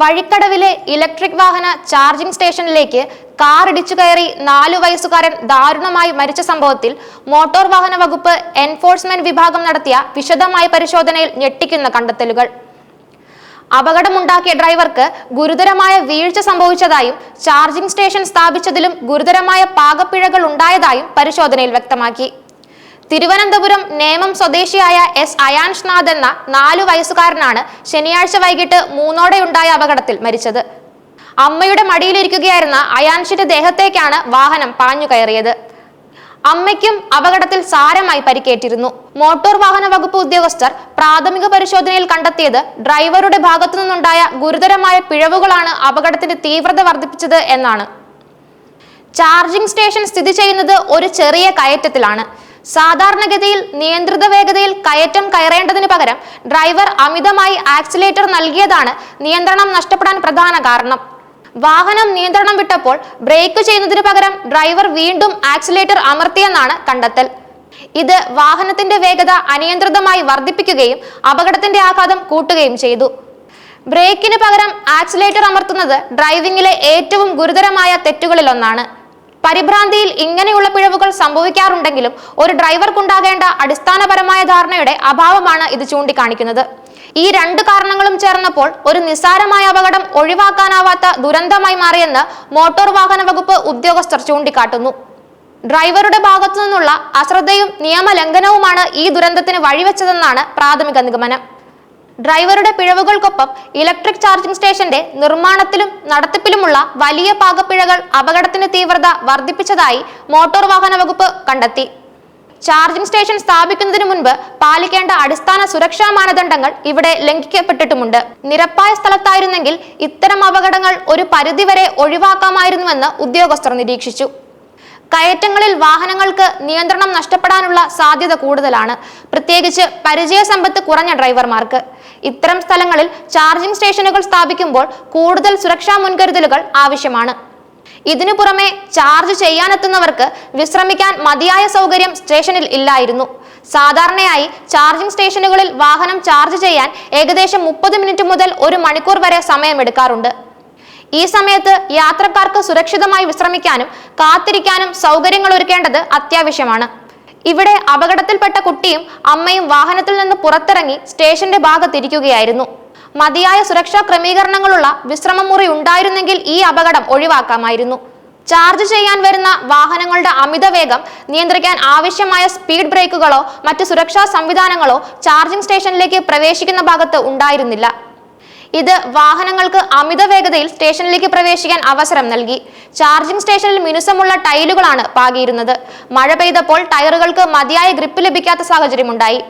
വഴിക്കടവിലെ electric വാഹന charging സ്റ്റേഷനിലേക്ക് car ഇടിച്ചു കയറി നാലു വയസ്സുകാരൻ ദാരുണമായി മരിച്ച സംഭവത്തിൽ മോട്ടോർ വാഹന വകുപ്പ് എൻഫോഴ്സ്മെന്റ് വിഭാഗം നടത്തിയ വിശദമായ പരിശോധനയിൽ ഞെട്ടിക്കുന്ന കണ്ടെത്തലുകൾ. അപകടമുണ്ടാക്കിയ ഡ്രൈവർക്ക് ഗുരുതരമായ വീഴ്ച സംഭവിച്ചതായും ചാർജിംഗ് സ്റ്റേഷൻ സ്ഥാപിച്ചതിലും ഗുരുതരമായ പാകപ്പിഴകൾ ഉണ്ടായതായും പരിശോധനയിൽ വ്യക്തമാക്കി. തിരുവനന്തപുരം നേമം സ്വദേശിയായ എസ് അയാൻഷ് നാഥ് എന്ന നാലു വയസ്സുകാരനാണ് ശനിയാഴ്ച വൈകിട്ട് മൂന്നോടെയുണ്ടായ അപകടത്തിൽ മരിച്ചത്. അമ്മയുടെ മടിയിലിരിക്കുകയായിരുന്ന അയാൻഷിന്റെ ദേഹത്തേക്കാണ് വാഹനം പാഞ്ഞു കയറിയത്. അമ്മയ്ക്കും അപകടത്തിൽ സാരമായി പരിക്കേറ്റിരുന്നു. മോട്ടോർ വാഹന വകുപ്പ് ഉദ്യോഗസ്ഥർ പ്രാഥമിക പരിശോധനയിൽ കണ്ടെത്തിയത് ഡ്രൈവറുടെ ഭാഗത്തു നിന്നുണ്ടായ ഗുരുതരമായ പിഴവുകളാണ് അപകടത്തിന്റെ തീവ്രത വർദ്ധിപ്പിച്ചത് എന്നാണ്. ചാർജിംഗ് സ്റ്റേഷൻ സ്ഥിതി ചെയ്യുന്നത് ഒരു ചെറിയ കയറ്റത്തിലാണ്. സാധാരണഗതിയിൽ നിയന്ത്രിത വേഗതയിൽ കയറ്റം കയറേണ്ടതിന് പകരം ഡ്രൈവർ അമിതമായി ആക്സിലേറ്റർ നൽകിയതാണ് നിയന്ത്രണം നഷ്ടപ്പെടാൻ പ്രധാന കാരണം. വാഹനം നിയന്ത്രണം വിട്ടപ്പോൾ ബ്രേക്ക് ചെയ്യുന്നതിന് പകരം ഡ്രൈവർ വീണ്ടും ആക്സിലേറ്റർ അമർത്തിയെന്നാണ് കണ്ടെത്തൽ. ഇത് വാഹനത്തിന്റെ വേഗത അനിയന്ത്രിതമായി വർദ്ധിപ്പിക്കുകയും അപകടത്തിന്റെ ആഘാതം കൂട്ടുകയും ചെയ്തു. ബ്രേക്കിന് പകരം ആക്സിലേറ്റർ അമർത്തുന്നത് ഡ്രൈവിംഗിലെ ഏറ്റവും ഗുരുതരമായ തെറ്റുകളിലൊന്നാണ്. പരിഭ്രാന്തിയിൽ ഇങ്ങനെയുള്ള പിഴവുകൾ സംഭവിക്കാറുണ്ടെങ്കിലും ഒരു ഡ്രൈവർക്കുണ്ടാകേണ്ട അടിസ്ഥാനപരമായ ധാരണയുടെ അഭാവമാണ് ഇത് ചൂണ്ടിക്കാണിക്കുന്നത്. ഈ രണ്ട് കാരണങ്ങളും ചേർന്നപ്പോൾ ഒരു നിസ്സാരമായ അപകടം ഒഴിവാക്കാനാവാത്ത ദുരന്തമായി മാറിയെന്ന് മോട്ടോർ വാഹന വകുപ്പ് ഉദ്യോഗസ്ഥർ ചൂണ്ടിക്കാട്ടുന്നു. ഡ്രൈവറുടെ ഭാഗത്തു നിന്നുള്ള അശ്രദ്ധയും നിയമലംഘനവുമാണ് ഈ ദുരന്തത്തിന് വഴിവെച്ചതെന്നാണ് പ്രാഥമിക നിഗമനം. ഡ്രൈവറുടെ പിഴവുകൾക്കൊപ്പം ഇലക്ട്രിക് ചാർജിംഗ് സ്റ്റേഷന്റെ നിർമ്മാണത്തിലും നടത്തിപ്പിലുമുള്ള വലിയ പാകപ്പിഴകൾ അപകടത്തിന്റെ തീവ്രത വർദ്ധിപ്പിച്ചതായി മോട്ടോർ വാഹന വകുപ്പ് കണ്ടെത്തി. ചാർജിംഗ് സ്റ്റേഷൻ സ്ഥാപിക്കുന്നതിന് മുൻപ് പാലിക്കേണ്ട അടിസ്ഥാന സുരക്ഷാ മാനദണ്ഡങ്ങൾ ഇവിടെ ലംഘിക്കപ്പെട്ടിട്ടുമുണ്ട്. നിരപ്പായ സ്ഥലത്തായിരുന്നെങ്കിൽ ഇത്തരം അപകടങ്ങൾ ഒരു പരിധിവരെ ഒഴിവാക്കാമായിരുന്നുവെന്ന് ഉദ്യോഗസ്ഥർ നിരീക്ഷിച്ചു. കയറ്റങ്ങളിൽ വാഹനങ്ങൾക്ക് നിയന്ത്രണം നഷ്ടപ്പെടാനുള്ള സാധ്യത കൂടുതലാണ്. പ്രത്യേകിച്ച് പരിചയസമ്പത്ത് കുറഞ്ഞ ഡ്രൈവർമാർക്ക്. ഇത്തരം സ്ഥലങ്ങളിൽ ചാർജിംഗ് സ്റ്റേഷനുകൾ സ്ഥാപിക്കുമ്പോൾ കൂടുതൽ സുരക്ഷാ മുൻകരുതലുകൾ ആവശ്യമാണ്. ഇതിനു പുറമെ ചാർജ് ചെയ്യാനെത്തുന്നവർക്ക് വിശ്രമിക്കാൻ മതിയായ സൗകര്യം സ്റ്റേഷനിൽ ഇല്ലായിരുന്നു. സാധാരണയായി ചാർജിംഗ് സ്റ്റേഷനുകളിൽ വാഹനം ചാർജ് ചെയ്യാൻ ഏകദേശം മുപ്പത് മിനിറ്റ് മുതൽ ഒരു മണിക്കൂർ വരെ സമയമെടുക്കാറുണ്ട്. ഈ സമയത്ത് യാത്രക്കാർക്ക് സുരക്ഷിതമായി വിശ്രമിക്കാനും കാത്തിരിക്കാനും സൗകര്യങ്ങൾ ഒരുക്കേണ്ടത് അത്യാവശ്യമാണ്. ഇവിടെ അപകടത്തിൽപ്പെട്ട കുട്ടിയും അമ്മയും വാഹനത്തിൽ നിന്ന് പുറത്തിറങ്ങി സ്റ്റേഷന്റെ ഭാഗത്തിരിക്കുകയായിരുന്നു. മതിയായ സുരക്ഷാ ക്രമീകരണങ്ങളുള്ള വിശ്രമമുറി ഉണ്ടായിരുന്നെങ്കിൽ ഈ അപകടം ഒഴിവാക്കാമായിരുന്നു. ചാർജ് ചെയ്യാൻ വരുന്ന വാഹനങ്ങളുടെ അമിതവേഗം നിയന്ത്രിക്കാൻ ആവശ്യമായ സ്പീഡ് ബ്രേക്കുകളോ മറ്റ് സുരക്ഷാ സംവിധാനങ്ങളോ ചാർജിംഗ് സ്റ്റേഷനിലേക്ക് പ്രവേശിക്കുന്ന ഭാഗത്ത് ഉണ്ടായിരുന്നില്ല. ഇത് വാഹനങ്ങൾക്ക് അമിത വേഗതയിൽ സ്റ്റേഷനിലേക്ക് പ്രവേശിക്കാൻ അവസരം നൽകി. ചാർജിംഗ് സ്റ്റേഷനിൽ മിനുസമുള്ള ടൈലുകളാണ് പാകിയിരുന്നത്. മഴ പെയ്തപ്പോൾ ടയറുകൾക്ക് മതിയായ ഗ്രിപ്പ് ലഭിക്കാത്ത സാഹചര്യമുണ്ടായി.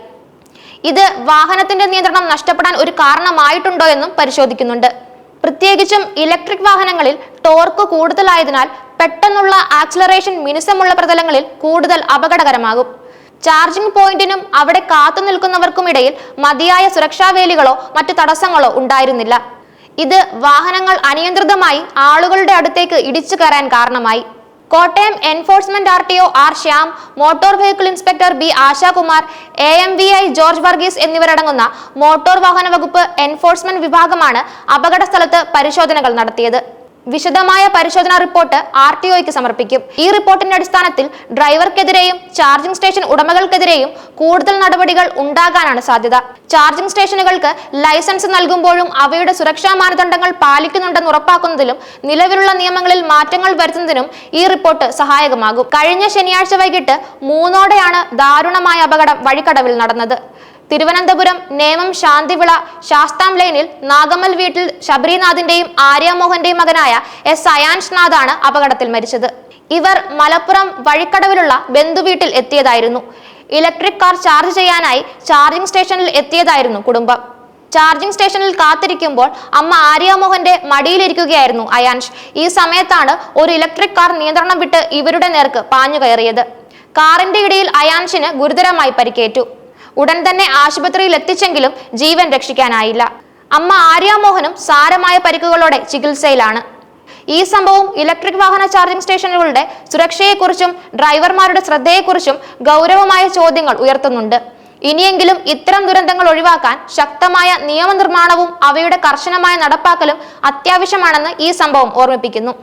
ഇത് വാഹനത്തിന്റെ നിയന്ത്രണം നഷ്ടപ്പെടാൻ ഒരു കാരണമായിട്ടുണ്ടോ എന്നും പരിശോധിക്കുന്നുണ്ട്. പ്രത്യേകിച്ചും ഇലക്ട്രിക് വാഹനങ്ങളിൽ ടോർക്ക് കൂടുതലായതിനാൽ പെട്ടെന്നുള്ള ആക്സിലറേഷൻ മിനുസമുള്ള പ്രതലങ്ങളിൽ കൂടുതൽ അപകടകരമാകും. ചാർജിംഗ് പോയിന്റിനും അവിടെ കാത്തു നിൽക്കുന്നവർക്കുമിടയിൽ മതിയായ സുരക്ഷാ വേലികളോ മറ്റു തടസ്സങ്ങളോ ഉണ്ടായിരുന്നില്ല. ഇത് വാഹനങ്ങൾ അനിയന്ത്രിതമായി ആളുകളുടെ അടുത്തേക്ക് ഇടിച്ചു കയറാൻ കാരണമായി. Kottayam enforcement R T O R Shyam motor vehicle inspector B Ashakumar A M V I George Varghese എന്നിവരടങ്ങുന്ന മോട്ടോർ വാഹന വകുപ്പ് എൻഫോഴ്സ്മെന്റ് വിഭാഗമാണ് അപകട സ്ഥലത്ത് പരിശോധനകൾ നടത്തിയത്. വിശദമായ പരിശോധനാ റിപ്പോർട്ട് ആർ ടി ഒയ്ക്ക് സമർപ്പിക്കും. ഈ റിപ്പോർട്ടിന്റെ അടിസ്ഥാനത്തിൽ ഡ്രൈവർക്കെതിരെയും ചാർജിംഗ് സ്റ്റേഷൻ ഉടമകൾക്കെതിരെയും കൂടുതൽ നടപടികൾ ഉണ്ടാകാനാണ് സാധ്യത. ചാർജിംഗ് സ്റ്റേഷനുകൾക്ക് ലൈസൻസ് നൽകുമ്പോഴും അവയുടെ സുരക്ഷാ മാനദണ്ഡങ്ങൾ പാലിക്കുന്നുണ്ടെന്ന് ഉറപ്പാക്കുന്നതിലും നിലവിലുള്ള നിയമങ്ങളിൽ മാറ്റങ്ങൾ വരുത്തുന്നതിനും ഈ റിപ്പോർട്ട് സഹായകമാകും. കഴിഞ്ഞ ശനിയാഴ്ച വൈകിട്ട് മൂന്നോടെയാണ് ദാരുണമായ അപകടം വഴിക്കടവിൽ നടന്നത്. തിരുവനന്തപുരം നേമം ശാന്തിവിള ശാസ്താം ലൈനിൽ നാഗമൽ വീട്ടിൽ ശബരിനാഥിന്റെയും ആര്യമോഹന്റെയും മകനായ എസ് അയാൻഷ് നാഥാണ് അപകടത്തിൽ മരിച്ചത്. ഇവർ മലപ്പുറം വഴിക്കടവിലുള്ള ബന്ധുവീട്ടിൽ എത്തിയതായിരുന്നു. ഇലക്ട്രിക് കാർ ചാർജ് ചെയ്യാനായി ചാർജിംഗ് സ്റ്റേഷനിൽ എത്തിയതായിരുന്നു കുടുംബം. ചാർജിംഗ് സ്റ്റേഷനിൽ കാത്തിരിക്കുമ്പോൾ അമ്മ ആര്യമോഹന്റെ മടിയിലിരിക്കുകയായിരുന്നു അയാൻഷ്. ഈ സമയത്താണ് ഒരു ഇലക്ട്രിക് കാർ നിയന്ത്രണം വിട്ട് ഇവരുടെ നേർക്ക് പാഞ്ഞു കയറിയത് കാറിന്റെ ഇടയിൽ അയാൻഷിന് ഗുരുതരമായി പരിക്കേറ്റു. ഉടൻ തന്നെ ആശുപത്രിയിൽ എത്തിച്ചെങ്കിലും ജീവൻ രക്ഷിക്കാനായില്ല. അമ്മ ആര്യാമോഹനും സാരമായ പരിക്കുകളോടെ ചികിത്സയിലാണ്. ഈ സംഭവം ഇലക്ട്രിക് വാഹന ചാർജിംഗ് സ്റ്റേഷനുകളുടെ സുരക്ഷയെക്കുറിച്ചും ഡ്രൈവർമാരുടെ ശ്രദ്ധയെക്കുറിച്ചും ഗൗരവമായ ചോദ്യങ്ങൾ ഉയർത്തുന്നുണ്ട്. ഇനിയെങ്കിലും ഇത്തരം ദുരന്തങ്ങൾ ഒഴിവാക്കാൻ ശക്തമായ നിയമനിർമ്മാണവും അവയുടെ കർശനമായ നടപ്പാക്കലും അത്യാവശ്യമാണെന്ന് ഈ സംഭവം ഓർമ്മിപ്പിക്കുന്നു.